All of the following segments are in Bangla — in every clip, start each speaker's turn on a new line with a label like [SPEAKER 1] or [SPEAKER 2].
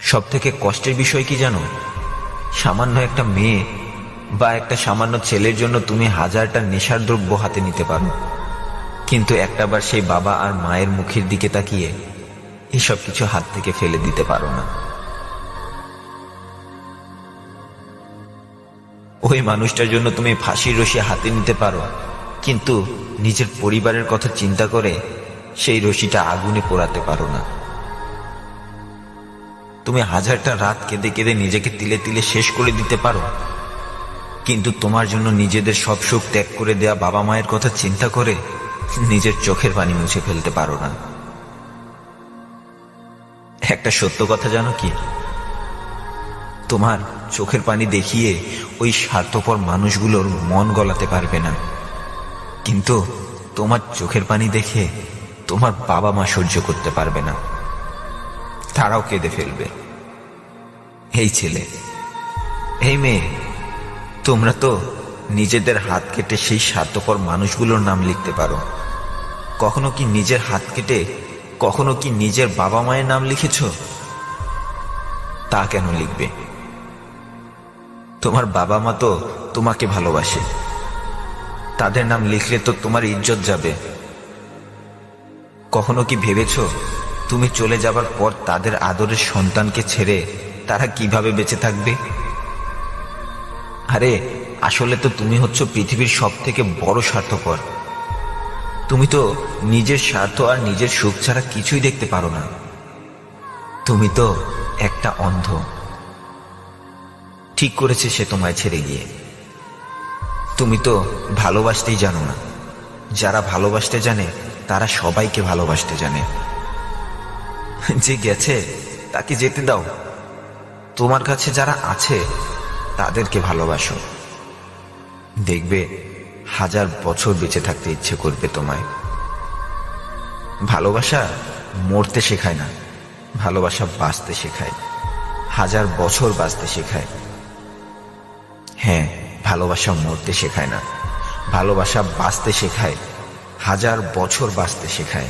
[SPEAKER 1] সব থেকে কষ্টের বিষয় কি জানো? সামান্য একটা মেয়ে বা একটা সামান্য ছেলের জন্য তুমি হাজারটা নেশার দ্রব্য হাতে নিতে পারো। কিন্তু একটাবার সেই বাবা আর মায়ের মুখের দিকে তাকিয়ে এসব কিছু হাত থেকে ফেলে দিতে পারো না। ওই মানুষটার জন্য তুমি ফাঁসির রশি হাতে নিতে পারো, কিন্তু নিজের পরিবারের কথা চিন্তা করে সেই রশিটা আগুনে পোড়াতে পারো না। তুমি হাজারটা রাত কেঁদে কেঁদে নিজেকে তিলে তিলে শেষ করে দিতে পারো। কিন্তু তোমার জন্য নিজেদের সব সুখ ত্যাগ করে দেয়া বাবা মায়ের কথা চিন্তা করে নিজের চোখের পানি মুছে ফেলতে পারো না। একটা সত্য কথা জানো কি? তোমার চোখের পানি দেখিয়ে ওই স্বার্থপর মানুষগুলোর মন গলাতে পারবে না। কিন্তু তোমার চোখের পানি দেখে তোমার বাবা মা সহ্য করতে পারবে না। তারাও কেঁদে ফেলবে। এই ছেলে এই মেয়ে, তোমরা তো নিজেদের হাত কেটে সেই স্বার্থপর মানুষগুলোর নাম লিখতে পারো। কখনো কি নিজের হাত কেটে কখনো কি নিজের বাবা মায়ের নাম লিখেছ? তা কেন লিখবে? তোমার বাবা মা তো তোমাকে ভালোবাসে। তাদের নাম লিখলে তো তোমার ইজ্জত যাবে। কখনো কি ভেবেছ তুমি চলে যাবার পর তাদের আদরের সন্তানকে ছেড়ে তারা কীভাবে বেঁচে থাকবে? আরে, আসলে তো তুমি হচ্ছ পৃথিবীর সব থেকে বড় স্বার্থপর। তুমি তো নিজের স্বার্থ আর নিজের সুখ ছাড়া কিছুই দেখতে পারো না। তুমি তো একটা অন্ধ। ঠিক করেছে সে তোমায় ছেড়ে গিয়ে। তুমি তো ভালোবাসতেই জানো না। যারা ভালোবাসতে জানে, তারা সবাইকে ভালোবাসতে জানে। যে গেছে, তাকে যেতে দাও। তোমার কাছে যারা আছে, তাদেরকে ভালোবাসো। দেখবে, হাজার বছর বেঁচে থাকতে ইচ্ছে করবে তোমায়। ভালোবাসা মরতে শেখায় না, ভালোবাসা বাঁচতে শেখায়, হাজার বছর বাঁচতে শেখায়। হ্যাঁ ভালোবাসা মরতে শেখায় না, ভালোবাসা বাঁচতে শেখায়, হাজার বছর বাঁচতে শেখায়।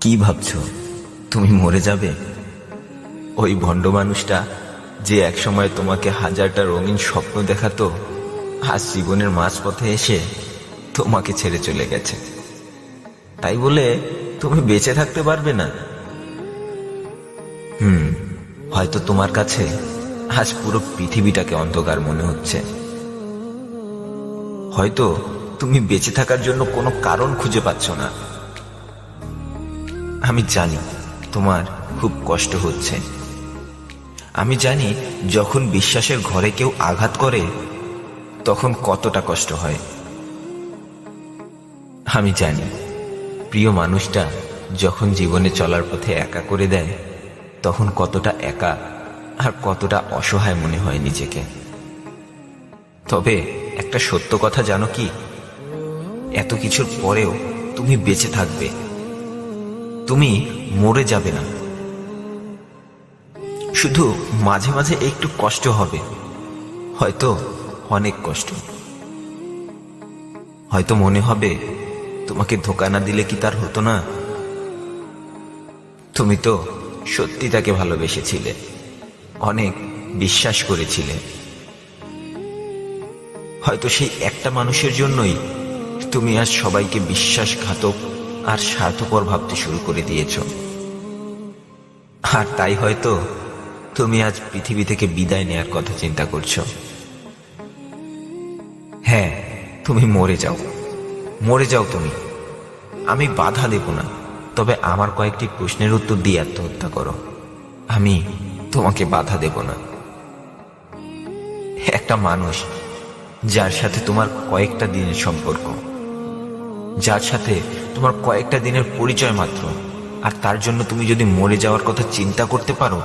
[SPEAKER 1] কি ভাবছ? তুমি মরে যাবে? ওই ভণ্ড মানুষটা যে একসময় তোমাকে হাজারটা রঙিন স্বপ্ন দেখাতো, আজ জীবনের মাঝপথে এসে তোমাকে ছেড়ে চলে গেছে। তাই বলে তুমি বেঁচে থাকতে পারবে না। হুম, হয়তো তোমার কাছে আজ পুরো পৃথিবীটাকে অন্ধকার মনে হচ্ছে। হয়তো তুমি বেঁচে থাকার জন্য কোনো কারণ খুঁজে পাচ্ছ না। আমি জানি তোমার খুব কষ্ট হচ্ছে। আমি জানি যখন বিশ্বাসের ঘরে কেউ আঘাত করে, তখন কতটা কষ্ট হয়। আমি জানি প্রিয় মানুষটা যখন জীবনে চলার পথে একা করে দেয়, তখন কতটা একা আর কতটা অসহায় মনে হয় নিজেকে। তবে একটা সত্য কথা জানো কি? এত কিছুর পরেও তুমি বেঁচে থাকবে। তুমি মরে যাবে না। শুধু মাঝে মাঝে একটু কষ্ট হবে। হয়তো অনেক কষ্ট। হয়তো মনে হবে, তোমাকে ধোকা না দিলে কি তার হতো না? তুমি তো সত্যি তাকে ভালোবেসেছিলে, অনেক বিশ্বাস করেছিলে। হয়তো সেই একটা মানুষের জন্যই তুমি আজ সবাইকে বিশ্বাসঘাতক আর স্বার্থপর ভাবতে শুরু করে দিয়েছ। আর তাই হয়তো তুমি আজ পৃথিবী থেকে বিদায় নেয়ার কথা চিন্তা করছ। হ্যাঁ তুমি মরে যাও। মরে যাও তুমি। আমি বাধা দেব না। তবে আমার কয়েকটি প্রশ্নের উত্তর দিয়ে আত্মহত্যা করো। আমি তোমাকে বাধা দেব না। একটা মানুষ যার সাথে তোমার কয়েকটা দিনের সম্পর্ক। যার সাথে তোমার কয়েকটা দিনের পরিচয় মাত্র। আর তার জন্য তুমি যদি মরে যাওয়ার কথা চিন্তা করতে পারো,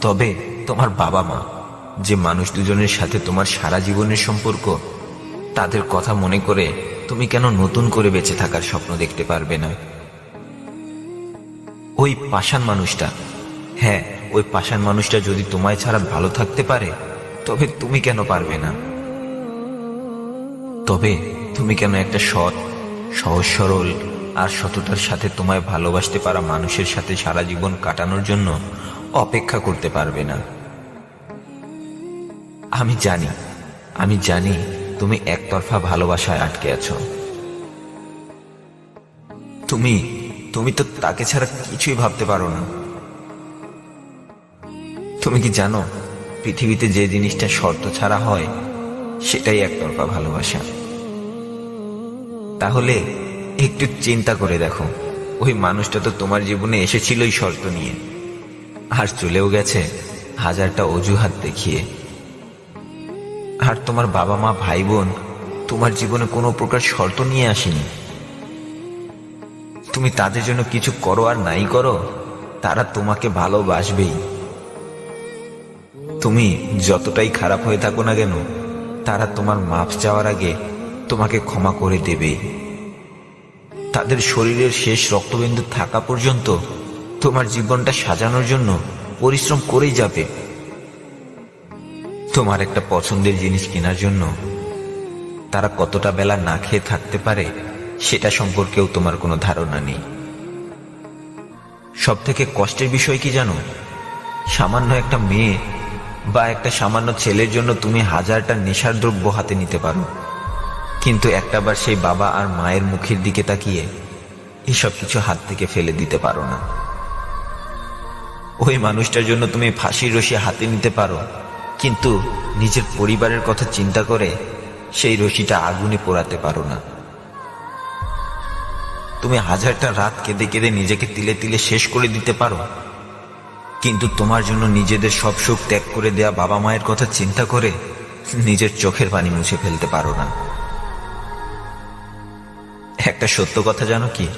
[SPEAKER 1] তবে তোমার বাবা মা, যে মানুষ দুজনের সাথে তোমার সারা জীবনের সম্পর্ক, তাদের কথা মনে করে তুমি কেন নতুন করে বেঁচে থাকার স্বপ্ন দেখতে পারবে না? ওই পাষাণ মানুষটা হ্যাঁ ওই পাষাণ মানুষটা যদি তোমায় ছাড়া ভালো থাকতে পারে, তবে তুমি কেন পারবে না? তবে তুমি কেন একটা সৎ, সহজ, সরল আর সততার সাথে তোমায় ভালোবাসতে পারা মানুষের সাথে সারা জীবন কাটানোর জন্য অপেক্ষা করতে পারবে না। আমি জানি আমি জানি তুমি একতরফা ভালোবাসায় আটকে আছো। তুমি তুমি তো তাকে ছাড়া কিছুই ভাবতে পারো না। তুমি কি জানো, পৃথিবীতে যে জিনিসটা শর্ত ছাড়া হয়, সেটাই একতরফা ভালোবাসা। তাহলে একটু চিন্তা করে দেখো। ওই মানুষটা তো তোমার জীবনে এসেছিলই শর্ত নিয়ে। আর চলেও গেছে হাজারটা অজুহাত দেখিয়ে। আর তোমার বাবা মা ভাই বোন তোমার জীবনে কোনো প্রকার শর্ত নিয়ে আসেনি। তুমি তাদের জন্য কিছু করো আর নাই করো, তারা তোমাকে ভালোবাসবেই। তুমি যতটাই খারাপ হয়ে থাকো না কেন, তারা তোমার মাপ চাওয়ার আগে তোমাকে ক্ষমা করে দেবেই তাদের শরীরের শেষ রক্তবিন্দু থাকা পর্যন্ত তোমার জীবনটা সাজানোর জন্য পরিশ্রম করেই যাবে। তোমার একটা পছন্দের জিনিস কেনার জন্য তারা কতটা বেলা না খেয়ে থাকতে পারে, সেটা সম্পর্কেও তোমার কোনো ধারণা নেই। সব থেকে কষ্টের বিষয় কি জানো? সামান্য একটা মেয়ে বা একটা সামান্য ছেলের জন্য তুমি হাজারটা নেশার দ্রব্য হাতে নিতে পারো। কিন্তু একটাবার সেই বাবা আর মায়ের মুখের দিকে তাকিয়ে এসব কিছু হাত থেকে ফেলে দিতে পারো না। ওই মানুষটার জন্য তুমি ফাঁসির রশি হাতে নিতে পারো, কিন্তু নিজের পরিবারের কথা চিন্তা করে সেই রশিটা আগুনে পোড়াতে পারো না। তুমি হাজারটা রাত কেঁদে কেঁদে নিজেকে তিলে তিলে শেষ করে দিতে পারো, কিন্তু তোমার জন্য নিজেদের সব সুখ ত্যাগ করে দেয়া বাবা মায়ের কথা চিন্তা করে নিজের চোখের পানি মুছে ফেলতে পারো না। একটা সত্য কথা জানো কি?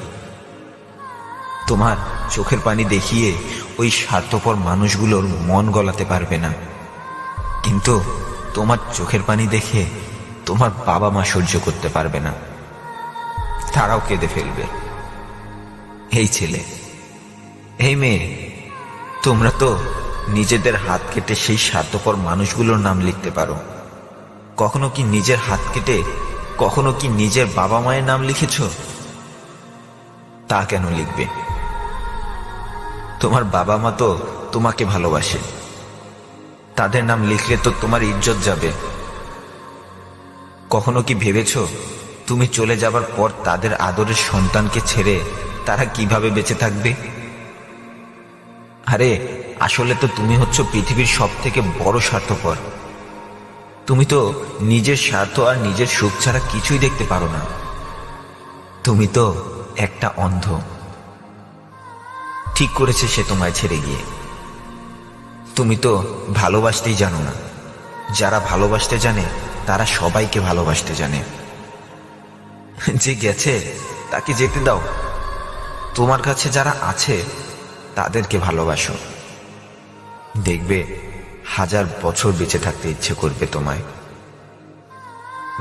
[SPEAKER 1] তোমার চোখের পানি দেখিয়ে ওই স্বার্থপর মানুষগুলোর মন গলাতে পারবে না। কিন্তু তোমার চোখের পানি দেখে তোমার বাবা মা সহ্য করতে পারবে না। তারাও কেঁদে ফেলবে। এই ছেলে, এই মেয়ে, তোমরা তো নিজেদের হাত কেটে সেই স্বার্থপর মানুষগুলোর নাম লিখতে পারো। কখনো কি নিজের হাত কেটে কখনো কি নিজের বাবা মায়ের নাম লিখেছ? তা কেন লিখবে? তোমার বাবা মা তো তোমাকে ভালোবাসে। তাদের নাম লিখলে তো তোমার ইজ্জত যাবে। কখনো কি ভেবেছ, তুমি চলে যাবার পর তাদের আদরের সন্তানকে ছেড়ে তারা কীভাবে বেঁচে থাকবে? আরে, আসলে তো তুমি হচ্ছ পৃথিবীর সব থেকে বড় স্বার্থপর। তুমি তো নিজের স্বার্থ আর নিজের সুখ ছাড়া কিছুই দেখতে পারো না। তুমি তো একটা অন্ধ। ঠিক করেছে সে তোমায় ছেড়ে গিয়ে। তুমি তো ভালোবাসতেই জানো না। যারা ভালোবাসতে জানে, তারা সবাইকে ভালোবাসতে জানে। যে গেছে, তাকে যেতে দাও। তোমার কাছে যারা আছে, তাদেরকে ভালোবাসো। দেখবে হাজার বছর বেঁচে থাকতে ইচ্ছে করবে তোমায়।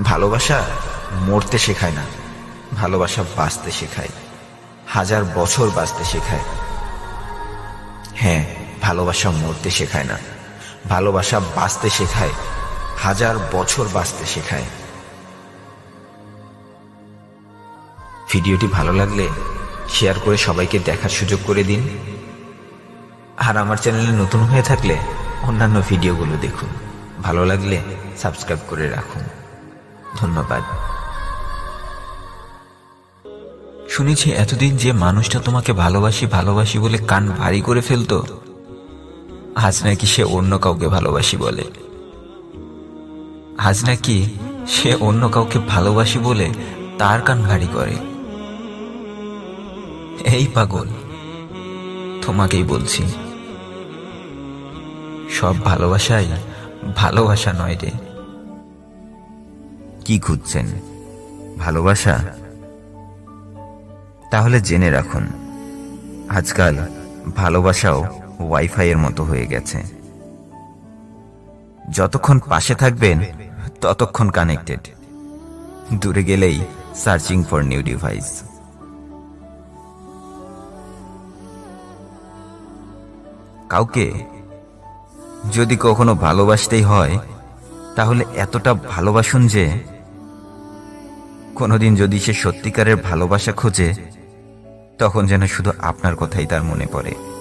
[SPEAKER 1] ভালোবাসা মরতে শেখায় না, ভালোবাসা বাঁচতে শেখায়, হাজার বছর বাঁচতে শেখায়। হ্যাঁ ভালোবাসা মরতে শেখায় না, ভালোবাসা বাঁচতে শেখায়, হাজার বছর বাঁচতে শেখায়। ভিডিওটি ভালো লাগলে শেয়ার করে সবাইকে দেখার সুযোগ করে দিন। আর আমার চ্যানেলে নতুন হয়ে থাকলে অন্যান্য ভিডিওগুলো দেখুন। ভালো লাগলে সাবস্ক্রাইব করে রাখুন। ধন্যবাদ। শুনেছি, এতদিন যে মানুষটা তোমাকে ভালোবাসি ভালোবাসি বলে কান ভারী করে ফেলতো, আজ নাকি সে অন্য কাউকে ভালোবাসি বলে। আজ নাকি সে অন্য কাউকে ভালোবাসি বলে তার কান ভারী করে। এই পাগল, তোমাকেই বলছি। সব ভালোবাসাই ভালোবাসা নয় রে। কি খুঁজছেন? ভালোবাসা? তাহলে জেনে রাখুন, আজকাল ভালোবাসাও ওয়াইফাই এর মতো হয়ে গেছে। যতক্ষণ পাশে থাকবেন, ততক্ষণ কানেক্টেড। দূরে গেলেই সার্চিং ফর নিউ ডিভাইস। কাউকে যদি কখনো ভালোবাসতেই হয়, তাহলে এতটা ভালোবাসুন যে, কোনোদিন যদি সে সত্যিকারের ভালোবাসা খোঁজে, তখন যেন শুধু আপনার কথাই তার মনে পড়ে।